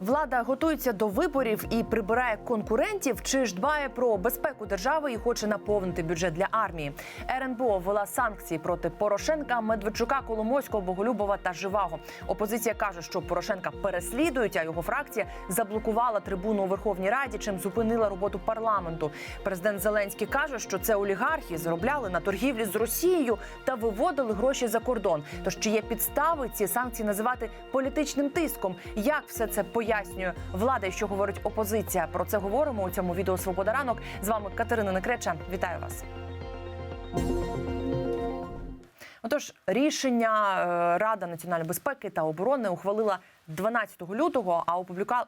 Влада готується до виборів і прибирає конкурентів, чи ж дбає про безпеку держави і хоче наповнити бюджет для армії. РНБО ввела санкції проти Порошенка, Медведчука, Коломойського, Боголюбова та Живаго. Опозиція каже, що Порошенка переслідують, а його фракція заблокувала трибуну у Верховній Раді, чим зупинила роботу парламенту. Президент Зеленський каже, що це олігархи заробляли на торгівлі з Росією та виводили гроші за кордон. Тож чи є підстави ці санкції називати політичним тиском? Як все це пояснює влада і що говорить опозиція? Про це говоримо у цьому відео Свобода ранок. З вами Катерина Некреча. Вітаю вас. Отож, рішення е, Рада національної безпеки та оборони ухвалила 12 лютого, а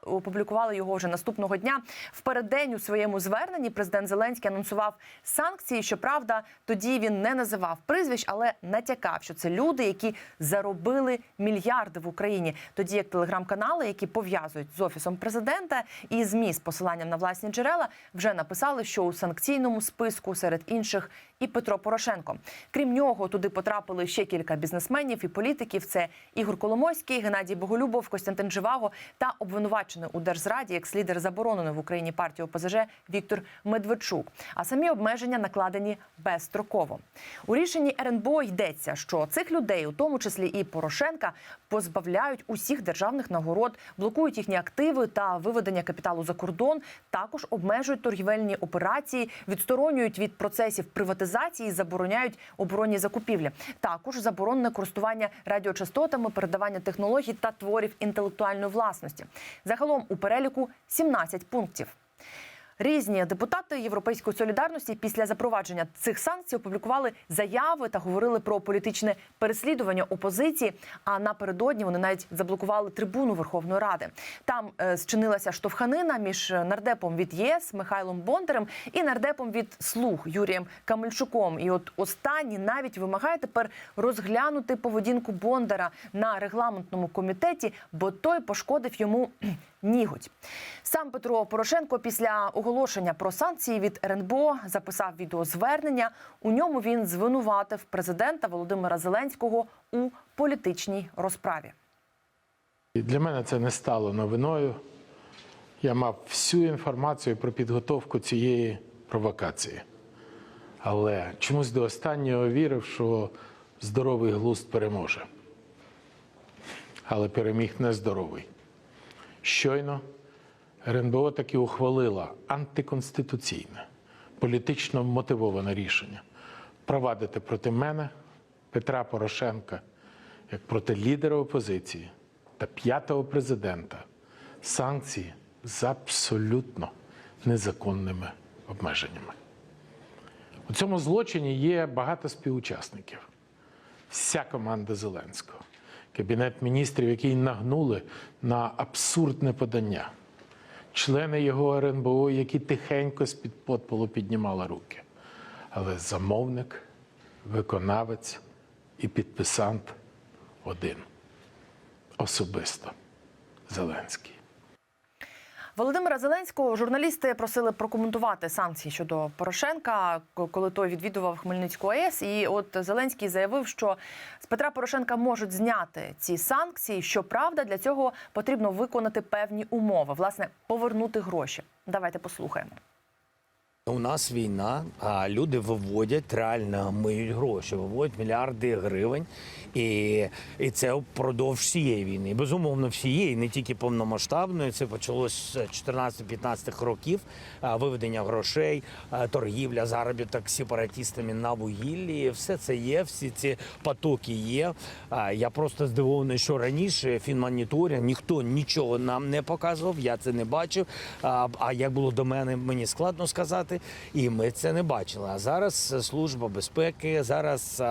опублікували його вже наступного дня. В переддень у своєму зверненні президент Зеленський анонсував санкції. Щоправда, тоді він не називав прізвищ, але натякав, що це люди, які заробили мільярди в Україні. Тоді як телеграм-канали, які пов'язують з офісом президента і змі з посиланням на власні джерела, вже написали, що у санкційному списку серед інших і Петро Порошенко. Крім нього, туди потрапили ще кілька бізнесменів і політиків. Це Ігор Коломойський, Геннадій Боголюбов, Костянтин Живаго та обвинувачений у держзраді як лідер забороненої в Україні партії ОПЗЖ Віктор Медведчук. А самі обмеження накладені безстроково. У рішенні РНБО йдеться, що цих людей, у тому числі і Порошенка, позбавляють усіх державних нагород, блокують їхні активи та виведення капіталу за кордон. Також обмежують торгівельні операції, відсторонюють від процесів приватизації, забороняють оборонні закупівлі. Також заборонене користування радіочастотами, передавання технологій та творів інтелектуальної власності. Загалом у переліку 17 пунктів. Різні депутати Європейської солідарності після запровадження цих санкцій опублікували заяви та говорили про політичне переслідування опозиції. А напередодні вони навіть заблокували трибуну Верховної Ради. Там е, зчинилася штовханина між нардепом від ЄС Михайлом Бондарем і нардепом від слуг Юрієм Камельчуком. І от останній навіть вимагає тепер розглянути поведінку Бондара на регламентному комітеті, бо той пошкодив йому кхм, ніготь. Сам Петро Порошенко після оголошення про санкції від РНБО записав відеозвернення. У ньому він звинуватив президента Володимира Зеленського у політичній розправі. Для мене це не стало новиною. Я мав всю інформацію про підготовку цієї провокації. Але чомусь до останнього вірив, що здоровий глузд переможе. Але переміг нездоровий. Щойно РНБО таки ухвалила антиконституційне, політично мотивоване рішення провадити проти мене Петра Порошенка як проти лідера опозиції та п'ятого президента санкції з абсолютно незаконними обмеженнями. У цьому злочині є багато співучасників. Вся команда Зеленського, кабінет міністрів, який нагнули на абсурдне подання, члени його РНБО, які тихенько з-під подполу піднімали руки. Але замовник, виконавець і підписант один особисто Зеленський. Володимира Зеленського журналісти просили прокоментувати санкції щодо Порошенка, коли той відвідував Хмельницьку АЕС. І от Зеленський заявив, що з Петра Порошенка можуть зняти ці санкції. Щоправда, для цього потрібно виконати певні умови, власне, повернути гроші. Давайте послухаємо. У нас війна, а люди виводять реально миють гроші, виводять мільярди гривень, і, і це впродовж всієї війни. Безумовно, всієї, не тільки повномасштабної. Це почалось з 14-15 років. Виведення грошей, торгівля, заробіток сепаратистами на вугіллі. Все це є, всі ці потоки є. Я просто здивований, що раніше фінмоніторинг ніхто нічого нам не показував. Я це не бачив. А як було до мене, мені складно сказати, і ми це не бачили. А зараз служба безпеки, зараз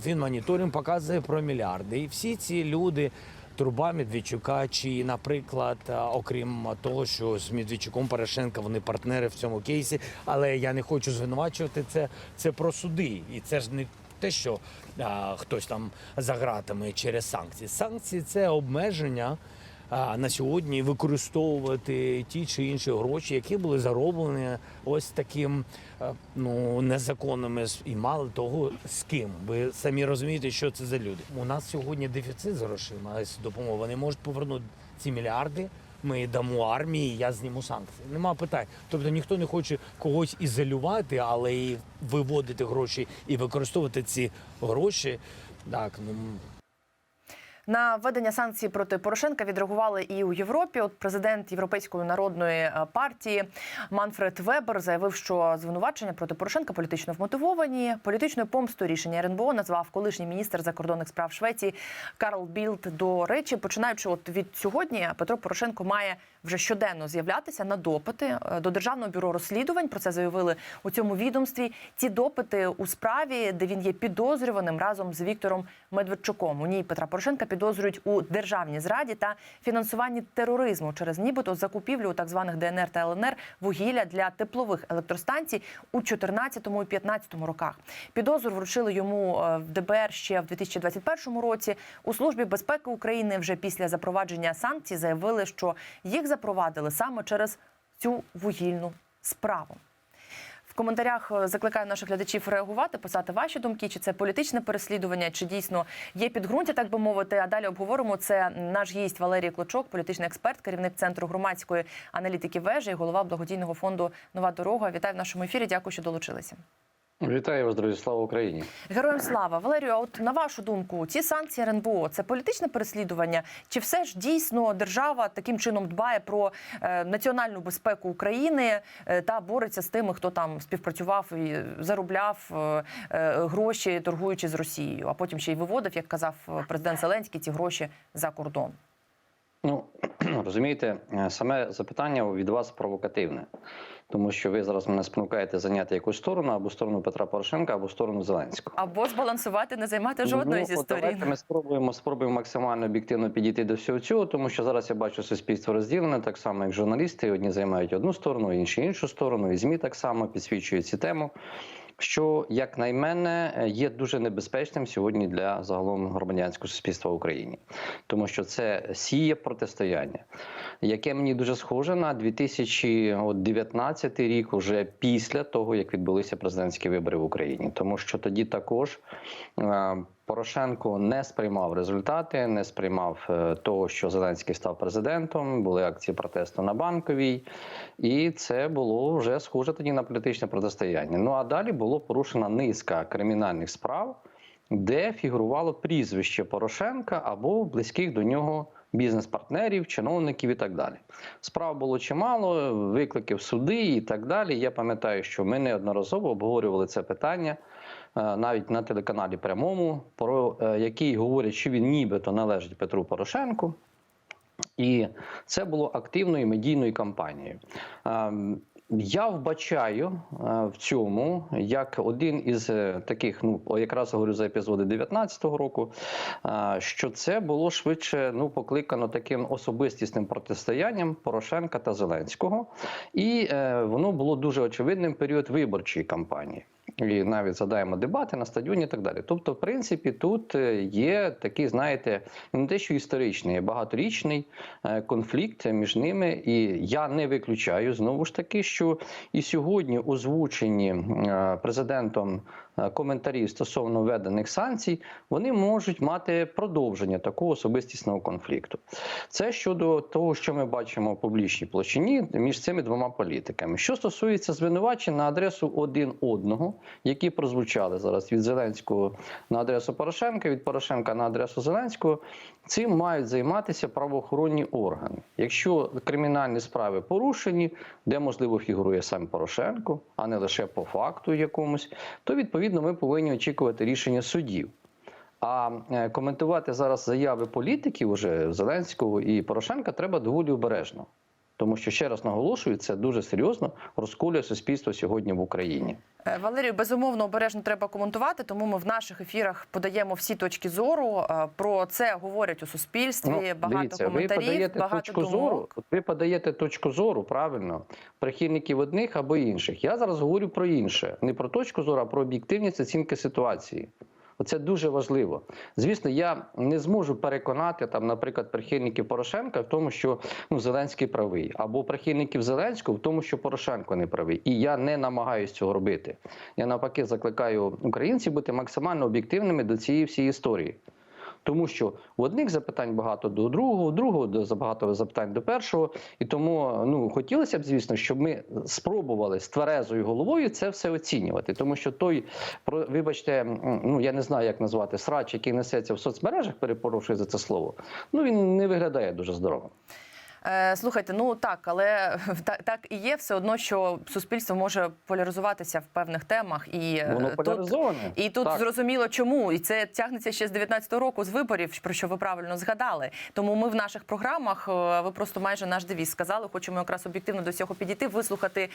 фінмоніторинг показує про мільярди. І всі ці люди. Труба Медведчука, чи, наприклад, окрім того, що з Медведчуком Порошенка вони партнери в цьому кейсі, але я не хочу звинувачувати це. Це про суди, і це ж не те, що а, хтось там за ґратами через санкції. Санкції це обмеження на сьогодні використовувати ті чи інші гроші, які були зароблені ось таким ну незаконними і мало того з ким. Ви самі розумієте, що це за люди. У нас сьогодні дефіцит з грошима з допомогою. Вони можуть повернути ці мільярди ми дамо армії, я зніму санкції. Нема питань. Тобто ніхто не хоче когось ізолювати, але і виводити гроші і використовувати ці гроші. Так, ну На введення санкцій проти Порошенка відреагували і у Європі. От президент Європейської народної е, партії Манфред Вебер заявив, що звинувачення проти Порошенка політично вмотивовані. Політичною помстою рішення РНБО назвав колишній міністр закордонних справ Швеції Карл Білд. До речі, починаючи от від сьогодні, Петро Порошенко має вже щоденно з'являтися на допити е, до державного бюро розслідувань. Про це заявили у цьому відомстві. Ці допити у справі, де він є підозрюваним разом з Віктором Медведчуком. У ній Петра Порошенка підозрюють у державній зраді та фінансуванні тероризму через нібито закупівлю так званих ДНР та ЛНР вугілля для теплових електростанцій у 2014 і 2015 роках. Підозру вручили йому е, в ДБР ще в 2021 році. У службі безпеки України вже після запровадження санкцій заявили, що їх запровадили саме через цю вугільну справу. В коментарях е, закликаю наших глядачів реагувати, писати ваші думки, чи це політичне переслідування, чи дійсно є підґрунтя, так би мовити. А далі обговоримо це наш гість Валерій Клочок, політичний експерт, керівник центру громадської аналітики вежі голова благодійного фонду Нова дорога. Вітаю в нашому ефірі. Дякую, що долучилися. Вітаю вас, друзі! Слава Україні! Героям слава Валерію. А от на вашу думку, ці санкції РНБО це політичне переслідування? Чи все ж дійсно держава таким чином дбає про е, національну безпеку України е, та бореться з тими, хто там співпрацював і заробляв е, гроші, торгуючи з Росією, а потім ще й виводив, як казав президент Зеленський, ці гроші за кордон? Ну розумієте, саме запитання від вас провокативне, тому що ви зараз мене спонукаєте зайняти якусь сторону або сторону Петра Порошенка, або сторону Зеленського. Або збалансувати, не займати жодної ну, зі сторін. Давайте ми спробуємо спробуємо максимально об'єктивно підійти до всього цього, тому що зараз я бачу суспільство розділене, так само як журналісти. Одні займають одну сторону, інші іншу сторону, і змі так само підсвічують цю тему. Що, як на мене, є дуже небезпечним сьогодні для загалом громадянського суспільства в Україні, тому що це сіє протистояння, яке мені дуже схоже на 2019 рік, уже після того як відбулися президентські вибори в Україні, тому що тоді також е, Порошенко не сприймав результати, не сприймав е, того, що Зеленський став президентом. Були акції протесту на банковій, і це було вже схоже тоді на політичне протистояння. Ну а далі було порушена низка кримінальних справ, де фігурувало прізвище Порошенка або близьких до нього. Бізнес-партнерів, чиновників і так далі. Справ було чимало, виклики в суди і так далі. Я пам'ятаю, що ми неодноразово обговорювали це питання навіть на телеканалі прямому, про е, який говорять, що він нібито належить Петру Порошенку. І це було активною медійною кампанією. Ем, Я вбачаю е, в цьому як один із е, таких, ну якраз говорю за епізоди 19-го року, е, що це було швидше ну покликано таким особистісним протистоянням Порошенка та Зеленського, і е, воно було дуже очевидним період виборчої кампанії. І навіть задаємо дебати на стадіоні і так далі. Тобто, в принципі, тут е, є такий, знаєте, не те, що історичний, а багаторічний е, конфлікт між ними. І я не виключаю знову ж таки, що і сьогодні озвучені е, президентом е, коментарі стосовно введених санкцій, вони можуть мати продовження такого особистісного конфлікту. Це щодо того, що ми бачимо в публічній площині між цими двома політиками. Що стосується звинувачень на адресу один одного, які прозвучали зараз від Зеленського на адресу Порошенка, від Порошенка на адресу Зеленського, цим мають займатися правоохоронні органи. Якщо кримінальні справи порушені, де можливо фігурує сам Порошенко, а не лише по факту якомусь, то відповідно ми повинні очікувати рішення судів. А е, коментувати зараз заяви політиків уже Зеленського і Порошенка треба доволі обережно. Тому що ще раз наголошую, це дуже серйозно розколює суспільство сьогодні в Україні. Е, Валерію, безумовно, обережно треба коментувати, тому ми в наших ефірах подаємо всі точки зору. Е, Про це говорять у суспільстві. багато Ну, дивіться, ви коментарів, подаєте багато точку думок. зору. Ви подаєте точку зору правильно прихильників одних або інших. Я зараз говорю про інше, не про точку зору, а про об'єктивність оцінки ситуації. Оце дуже важливо. Звісно, я не зможу переконати там, наприклад, прихильників Порошенка в тому, що ну Зеленський правий, або прихильників Зеленського в тому, що Порошенко не правий. І я не намагаюся цього робити. Я навпаки закликаю українців бути максимально об'єктивними до цієї всієї історії. Тому що в одних запитань багато до другого, у другого до забагато запитань до першого. І тому ну хотілося б, звісно, щоб ми спробували з тверезою головою це все оцінювати. Тому що той вибачте, ну я не знаю, як назвати срач, який несеться в соцмережах, перепрошую за це слово. Ну він не виглядає дуже здорово. Е, Слухайте, ну так, але так, так і є все одно, що суспільство може поляризуватися в певних темах, і е, Воно тут. І тут Так. зрозуміло, чому і це тягнеться ще з 19-го року з виборів, про що ви правильно згадали. Тому ми в наших програмах е, ви просто майже наш девіз сказали. Хочемо якраз об'єктивно до цього підійти, вислухати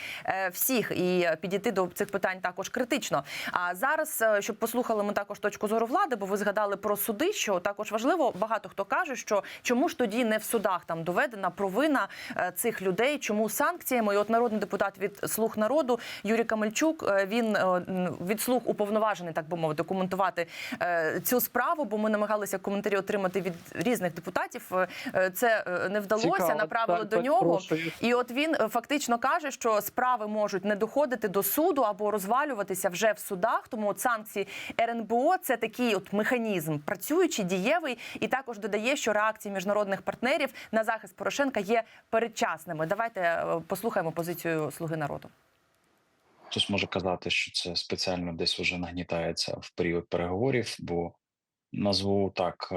всіх і підійти до цих питань також критично. А зараз, щоб послухали ми також точку зору влади, бо ви згадали про суди, що також важливо. Багато хто каже, що чому ж тоді не в судах там доведена провина е, цих людей, чому санкціями? І от народний депутат від слуг народу Юрій Камельчук е, він е, від слуг уповноважений, так би мовити, коментувати цю справу, бо ми намагалися коментарі отримати від різних депутатів. Це не вдалося, Цікаво, направили так, до так, нього. прошу. І от він фактично каже, що справи можуть не доходити до суду або розвалюватися вже в судах. Тому от санкції РНБО це такий от механізм, працюючий, дієвий, і також додає, що реакції міжнародних партнерів на захист Порошенка є передчасними. Давайте е, послухаємо позицію Слуги народу. Хтось може казати, що це спеціально десь вже нагнітається в період переговорів, бо назву так, е,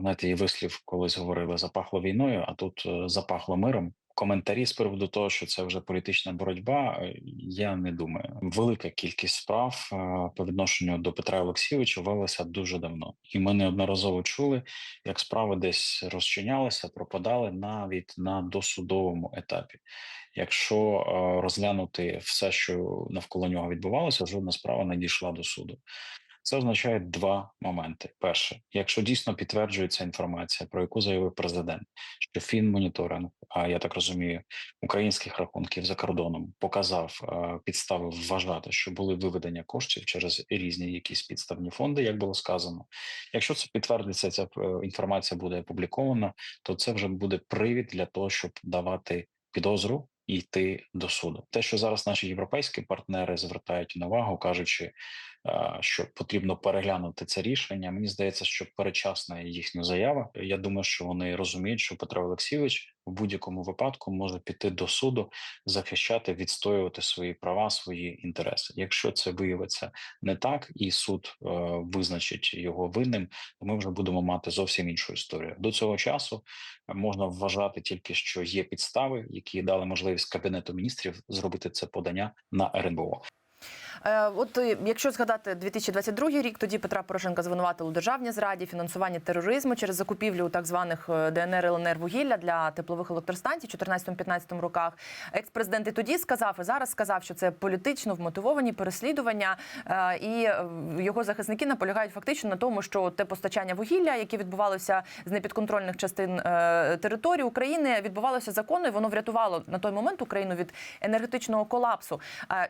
знаєте, і вислів колись говорили запахло війною, а тут е, запахло миром. Коментарі з приводу того, що це вже політична боротьба, е, я не думаю. Велика кількість справ е, по відношенню до Петра Олексійовича велася дуже давно, і ми неодноразово чули, як справи десь розчинялися, пропадали навіть на досудовому етапі. Якщо е, розглянути все, що навколо нього відбувалося, жодна справа не дійшла до суду. Це означає два моменти: перше, якщо дійсно підтверджується інформація, про яку заявив президент, що фінмоніторинг, а я так розумію, українських рахунків за кордоном показав е, підстави вважати, що були виведення коштів через різні якісь підставні фонди, як було сказано. Якщо це підтвердиться, ця е, інформація буде опублікована, то це вже буде привід для того, щоб давати підозру і йти до суду. Те, що зараз наші європейські партнери звертають увагу, кажучи, що потрібно переглянути це рішення. Мені здається, що перечасна їхня заява. Я думаю, що вони розуміють, що Петро Олексійович в будь-якому випадку може піти до суду, захищати, відстоювати свої права, свої інтереси. Якщо це виявиться не так, і суд е, визначить його винним, то ми вже будемо мати зовсім іншу історію. До цього часу можна вважати тільки, що є підстави, які дали можливість кабінету міністрів зробити це подання на РНБО. Е, От е, якщо згадати 2022 рік, тоді Петра Порошенка звинуватили у державній зраді, фінансуванні тероризму через закупівлю так званих е, ДНР ЛНР вугілля для теплових електростанцій в 14-15 роках. Екс-президент і тоді сказав, і зараз сказав, що це політично вмотивовані переслідування, і його захисники наполягають фактично на тому, що те постачання вугілля, яке відбувалося з непідконтрольних частин території України, відбувалося законно, і воно врятувало на той момент Україну від енергетичного колапсу.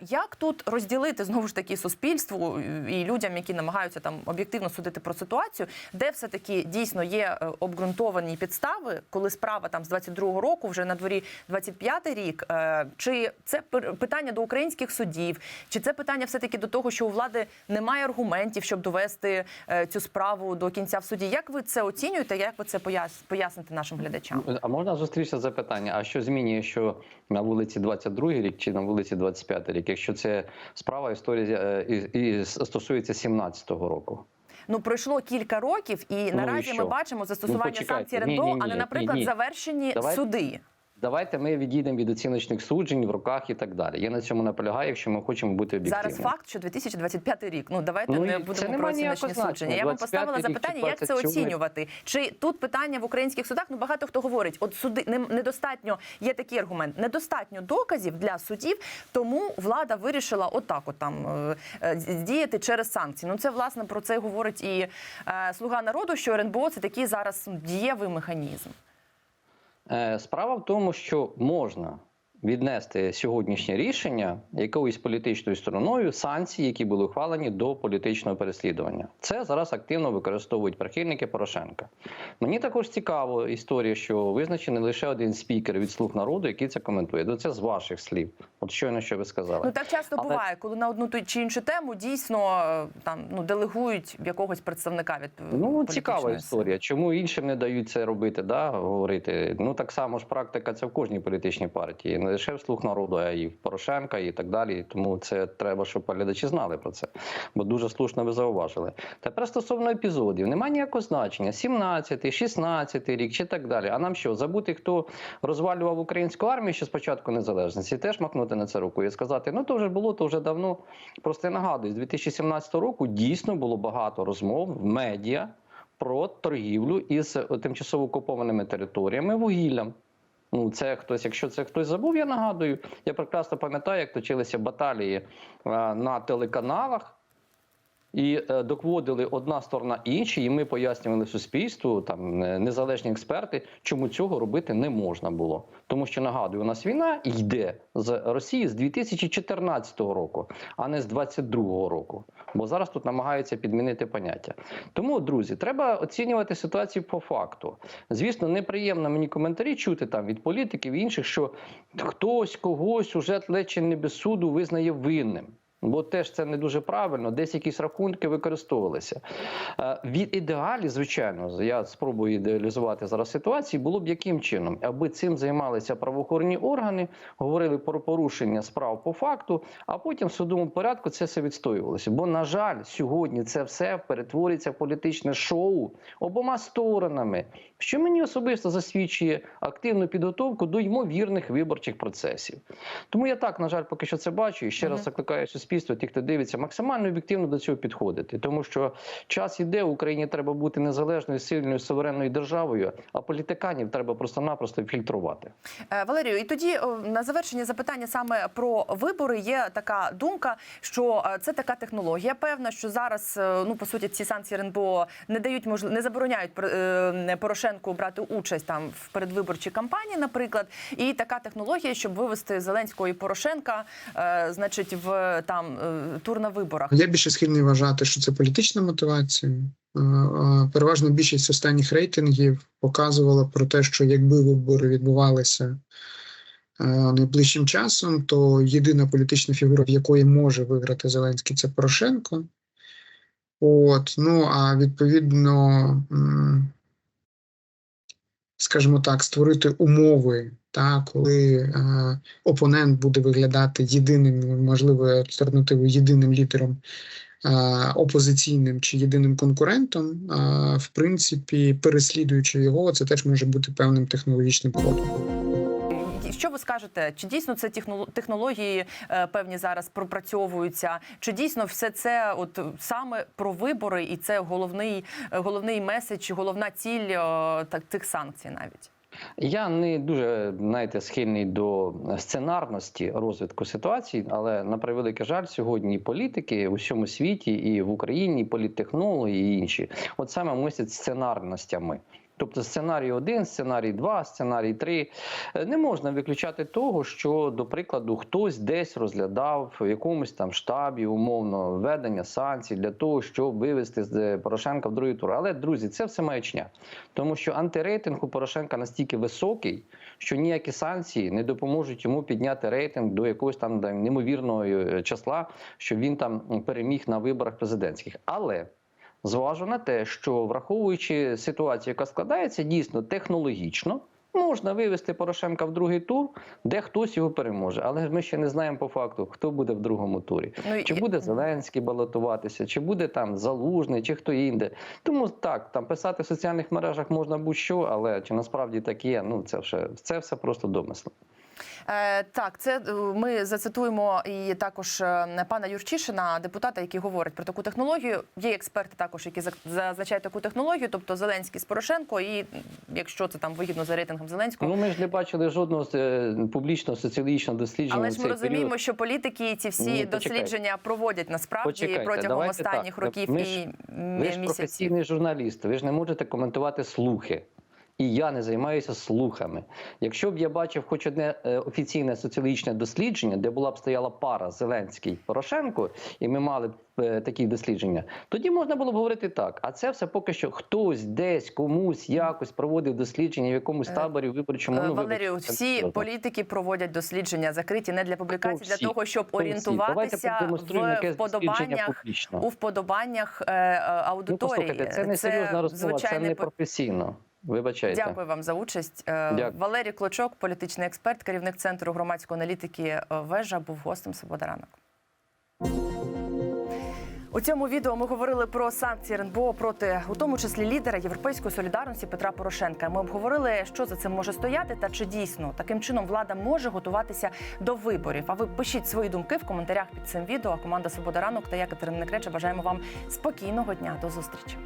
Як тут розділити знову ж таки суспільству і людям, які намагаються там об'єктивно судити про ситуацію, де все таки дійсно є е, обґрунтовані підстави, коли справа там з 22-го року, вже на дворі 25-й рік, Е, чи це питання до українських судів, чи це питання все таки до того, що у влади немає аргументів, щоб довести е, цю справу до кінця в суді? Як ви це оцінюєте? Як ви це пояс- поясните нашим глядачам? А можна зустрічся запитання? А що змінює, що на вулиці 22 рік чи на вулиці 25 рік, якщо це справа історія е, і, і стосується 17-го року? Ну пройшло кілька років, і і наразі ми бачимо застосування Ну, санкцій Ні, РНБО, ні, ні, а не, ні, наприклад, ні. завершені Давай- суди. Давайте ми відійдемо від оціночних суджень в руках і так далі. Я на цьому наполягаю, якщо ми хочемо бути об'єктивними. Зараз факт, що 2025 рік. Ну давайте Ну, не будемо про оціночні судження. Я вам поставила запитання, як це оцінювати. Чи тут питання в українських судах? Ну багато хто говорить, от суди не- недостатньо. Є такий аргумент: недостатньо доказів для судів, тому влада вирішила отак, от там е, е, діяти через санкції. Ну це власне про це говорить і е, слуга народу, що РНБО це такий зараз дієвий механізм. Е, Справа в тому, що можна віднести сьогоднішнє рішення якоюсь політичною стороною санкцій, які були ухвалені до політичного переслідування. Це зараз активно використовують прихильники Порошенка. Мені також цікаво історія, що визначений лише один спікер від слуг народу, який це коментує. Ну, це з ваших слів. От щойно що ви сказали. Ну так часто Але- буває, коли на одну ту чи іншу тему дійсно е, там ну делегують якогось представника від е, Ну, цікава історія. Чому іншим не дають це робити, да, говорити? Ну так само ж практика це в кожній політичній партії, не лише в слух народу, а й в Порошенка і так далі. Тому це треба, щоб глядачі знали про це. Бо дуже слушно ви зауважили. Тепер стосовно епізодів, немає ніякого значення: 17, 16 рік чи так далі. А нам що забути, хто розвалював українську армію ще з початку незалежності, теж махнути на це рукою і сказати: ну то вже було, то вже давно. Просто я нагадую, з 2017 року дійсно було багато розмов в медіа про торгівлю із е, тимчасово окупованими територіями вугіллям. Ну, це хтось, якщо це хтось забув, я нагадую. Я прекрасно пам'ятаю, як точилися баталії на телеканалах. І е, докводили одна сторона іншій, і ми пояснювали суспільству, там е, незалежні експерти, чому цього робити не можна було. Тому що нагадую, у нас війна йде з Росії з 2014 року, а не з 2022 року. Бо зараз тут намагаються підмінити поняття. Тому, друзі, треба оцінювати ситуацію по факту. Звісно, неприємно мені коментарі чути там від політиків і інших, що хтось когось уже ледь не без суду визнає винним. Бо теж це не дуже правильно, десь якісь рахунки використовувалися. Е, Від ідеалі, звичайно, я спробую ідеалізувати зараз ситуацію, було б яким чином, аби цим займалися правоохоронні органи, говорили про порушення справ по факту, а потім в судовому порядку це все відстоювалося. Бо, на жаль, сьогодні це все перетворюється в політичне шоу обома сторонами, що мені особисто засвідчує активну підготовку до ймовірних виборчих процесів. Тому я так, на жаль, поки що це бачу. І ще раз закликаю суспільство, ті, хто дивиться, максимально об'єктивно до цього підходити. Тому що час іде, Україні треба бути незалежною, сильною, суверенною державою, а політиканів треба просто-напросто фільтрувати. Е, Валерію, і тоді на завершення запитання саме про вибори є така думка, що е, це така технологія. Певна, що зараз е, ну по суті ці санкції РНБО не дають можли- не забороняють Порошенку брати участь там в передвиборчій кампанії, наприклад. І така технологія, щоб вивести Зеленського і Порошенка, значить, в там е, тур на виборах. Я більше схильний вважати, що це політична мотивація. Е, е, Переважна більшість останніх рейтингів показувала про те, що якби вибори відбувалися найближчим часом, то єдина політична фігура, в якої може виграти Зеленський, це Порошенко. От, ну а відповідно, скажімо так, створити умови, та, коли е, опонент буде виглядати єдиним, можливо, альтернативою, єдиним лідером е, опозиційним чи єдиним конкурентом, е, в принципі, переслідуючи його, це теж може бути певним технологічним ходом. Що ви скажете? Чи дійсно це техноло- технології е, певні зараз пропрацьовуються? Чи дійсно все це от саме про вибори, і це головний е, головний меседж, головна ціль е, так цих санкцій навіть? Я не дуже знаєте, схильний до сценарності розвитку ситуації, але на превеликий жаль, сьогодні політики у всьому світі, і в Україні, і політтехнологи, і інші, от саме мислять сценарностями. Тобто сценарій 1, сценарій 2, сценарій 3. Е, Не можна виключати того, що, до прикладу, хтось десь розглядав в якомусь там штабі умовно введення санкцій для того, щоб вивести з е, Порошенка в другий тур. Але друзі, це все маячня, тому що антирейтинг у Порошенка настільки високий, що ніякі санкції не допоможуть йому підняти рейтинг до якогось там неймовірного е, числа, щоб він там переміг на виборах президентських. Але зважу на те, що враховуючи ситуацію, яка складається, дійсно технологічно. Можна вивести Порошенка в другий тур, де хтось його переможе. Але ми ще не знаємо по факту, хто буде в другому турі. Ну, і- Чи буде Зеленський балотуватися, чи буде там Залужний, чи хто інде. Тому так, там писати в соціальних мережах можна будь-що, але чи насправді так є, ну це все, це все просто домисли. Е, так, це е, ми зацитуємо і також е, пана Юрчишина, депутата, який говорить про таку технологію. Є експерти також, які зазначають таку технологію, тобто Зеленський з Порошенко, і якщо це там вигідно за рейтингом Зеленського. Ну ми ж не бачили жодного публічного соціологічного дослідження. Але ж ми розуміємо, період. що політики ці всі Ні, дослідження проводять насправді Почекайте, протягом останніх так. років Ми і ж- м- Ви ж професійний журналіст, ви ж не можете коментувати слухи. І я не займаюся слухами. Якщо б я бачив хоч одне е, офіційне соціологічне дослідження, де була б стояла пара Зеленський Порошенко, і ми мали б е, такі дослідження, тоді можна було б говорити так. А це все поки що хтось десь комусь якось проводив дослідження в якомусь Е, таборі виборчому. Ну, Валерію, вибачте, всі політики проводять дослідження закриті не для публікацій, для того, щоб всі? Орієнтуватися в вподобаннях у вподобаннях Ну, аудиторії. послухайте, це не серйозна розмова, це не професійно. Вибачайте. Дякую вам за участь. Е, Дякую. Валерій Клочок, політичний експерт, керівник центру громадської аналітики е, Вежа, був гостем Свобода ранок. У цьому відео ми говорили про санкції РНБО проти, у тому числі лідера Європейської солідарності Петра Порошенка. Ми обговорили, що за цим може стояти, та чи дійсно таким чином влада може готуватися до виборів. А ви пишіть свої думки в коментарях під цим відео. А команда Свобода ранок та я Катерина Некреча бажаємо вам спокійного дня. До зустрічі.